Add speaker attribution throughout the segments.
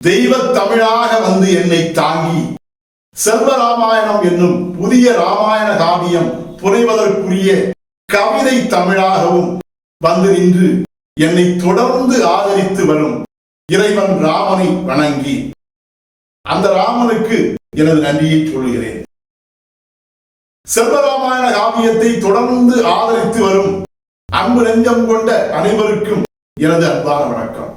Speaker 1: தெய்வ தமிழாக வந்து என்னை தாங்கி செல்வ ராமாயணம் என்னும் புதிய ராமாயண காவியம் புனைவதற்குரிய கவிதை தமிழாகவும் வந்து நின்று என்னை தொடர்ந்து ஆதரித்து வரும் இறைவன் ராமனை வணங்கி அந்த ராமனுக்கு எனது நன்றியை சொல்கிறேன் செல்வராமாயண காவியத்தை தொடர்ந்து ஆதரித்து வரும் அன்பு நெஞ்சம் கொண்ட அனைவருக்கும் எனது அன்பான வணக்கம்.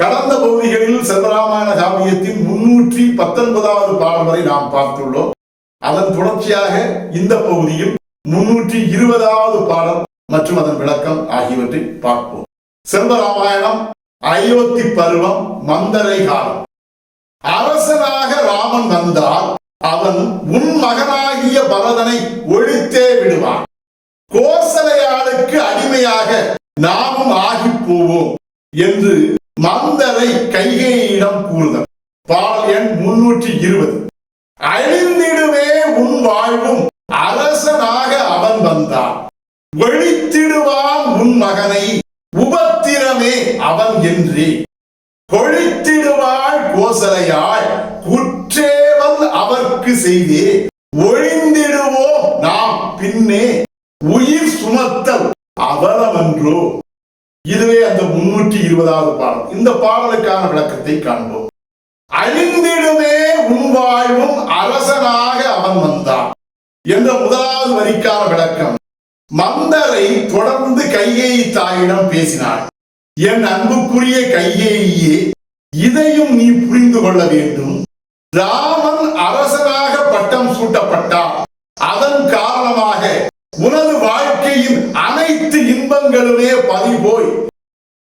Speaker 1: கடந்த பகுதிகளில் செல்வராமாயண காவியத்தின் முன்னூற்றி பத்தொன்பதாவது பாடல் வரை நாம் பார்த்துள்ளோம். அதன் தொடர்ச்சியாக இந்த பகுதியில் முன்னூற்றி இருபதாவது பாடல் மற்றும் அதன் விளக்கம் ஆகியவற்றை பார்ப்போம். செல்வராமாயணம் அயோத்தி பருவம் மந்தரை காலம். அரசனாக ராமன் வந்தால் அவன் உன் மகனாகிய பரதனை ஒழித்தே விடுவான். கோசலையாளுக்கு அடிமையாக நாமும் ஆகிப் போவோம் என்று மந்தரை கைகையிடம் கூறுதல். பால் எண் முன்னூற்றி இருபது அழிந்திடுவே உன் வாழ்வும் அரசனாக அவன் வந்தான். ஒழித்திடுவான் உன் மகனை உபத்திரமே அவன் என்று. கொழித்திடுவாள் கோசலையாள் குற்றேவல் அவர்க்கு செய்தே. ஒழிந்திடுவோம் நாம் பின்னே உயிர் சுமத்தல் அவலமன்றோ இதுவே அந்த முன்னூற்றி இருபதாவது பாடல். இந்த பாடலுக்கான விளக்கத்தை காண்போம். அழிந்திடுமே உன் வாழ்வும் அரசனாக அவன் வந்தான் என்ற முதலாவது வரிக்கான விளக்கம். மந்தரை தொடர்ந்து கையை தாயிடம் பேசினாள். என் அன்புக்குரிய கையேயே இதையும் நீ புரிந்து கொள்ள வேண்டும். ராமன் அரசனாக பட்டம் சூட்டப்பட்டான். அதன் காரணமாக உனது வாழ்க்கையின் அனைத்து இன்பங்களுமே பறிபோய்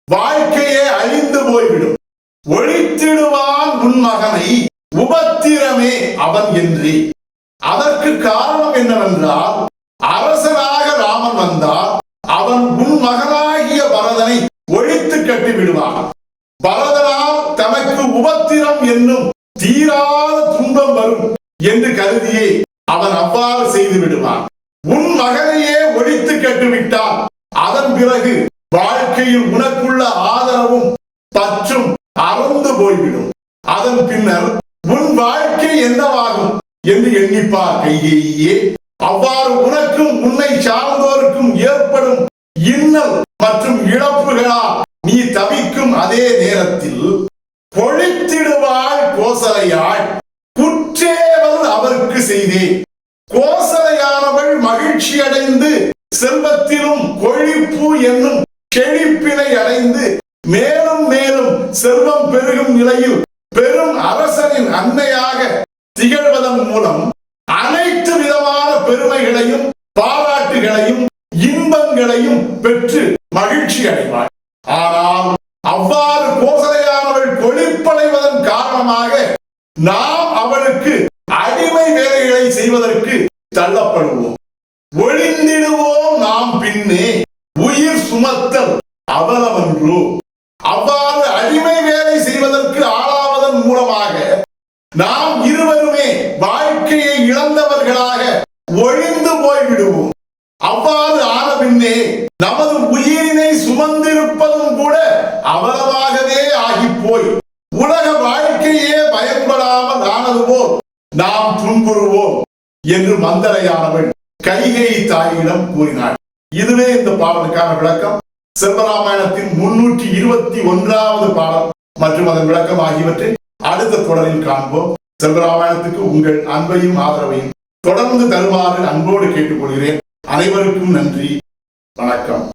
Speaker 1: வாழ்க்கையே அழிந்து போய்விடும். ஒழித்திடுவான் உன் மகனை. உபத்திரமே அவன் என்று. அதற்கு காரணம் என்னவென்றால் அரசனாக ராமன் வந்தால் அவன் உன் மகனாகிய பரதனை ஒழித்து கட்டி விடுவான் பரதனால் தனக்கு உபத்திரம் என்னும் தீராத துன்பம் வரும் என்று கருதியே அவன் அவ்வாறு செய்து விடுவான். உன் மகனையே ஒழித்து கட்டுவிட்டான். அதன் பிறகு வாழ்க்கையில் உனக்குள்ள ஆதரவும் பற்றும் அறந்து போய்விடும். அதன் பின்னர் உன் வாழ்க்கை என்னவாகும் என்று எண்ணிப்பார் கையேயே. அவ்வாறு உனக்கும் உன்னை சார்ந்தோருக்கும் ஏற்படும் இன்னல் மற்றும் இழப்புகளால் நீ தவிக்கும் அதே நேரத்தில் பொழித்திடுவாள் கோசலையாள் குற்றேவல் அவருக்கு செய்தேன் கோசலையானவள் மகிழ்ச்சி அடைந்து செல்வத்திலும் கொழிப்பு என்னும் செழிப்பினை அடைந்து மேலும் மேலும் செல்வம் பெருகும் நிலையில் பெரும் அரசனின் அன்னையாக திகழ்வதன் மூலம் அனைத்து விதமான பெருமைகளையும் பாராட்டுகளையும் இன்பங்களையும் பெற்று மகிழ்ச்சி அடைவார். ஆனால் அவ்வாறு கோசலையானவள் கொழிப்படைவதன் காரணமாக நாம் அவளுக்கு அடிமை வேலைகளை செய்வதற்கு தள்ளப்படுவோம். அர்த்தம். சுமத்தல் அவ்வாறு அடிமை வேலை செய்வதற்கு ஆளாவதன் மூலமாக நாம் இருவருமே வாழ்க்கையை இழந்தவர்களாக ஒழிந்து போய்விடுவோம். அவ்வாறு ஆன பின்னே நமது உயிரினை சுமந்திருப்பதும் கூட அவலமாகவே ஆகி போய் உலக வாழ்க்கையே பயன்படாமல் ஆனது போல் நாம் துன்புறுவோம் என்று மந்தரையானவள் கைகை தாயிடம் கூறினாள் இதுவே இந்த பாடலுக்கான விளக்கம். செல்வராமாயணத்தின் முன்னூற்றி இருபத்தி ஒன்றாவது பாடல் மற்றும் அதன் விளக்கம் ஆகியவற்றை அடுத்த தொடரில் காண்போம். செல்வராமாயணத்துக்கு உங்கள் அன்பையும் ஆதரவையும் தொடர்ந்து தருமாறு அன்போடு கேட்டுக்கொள்கிறேன். அனைவருக்கும் நன்றி. வணக்கம்.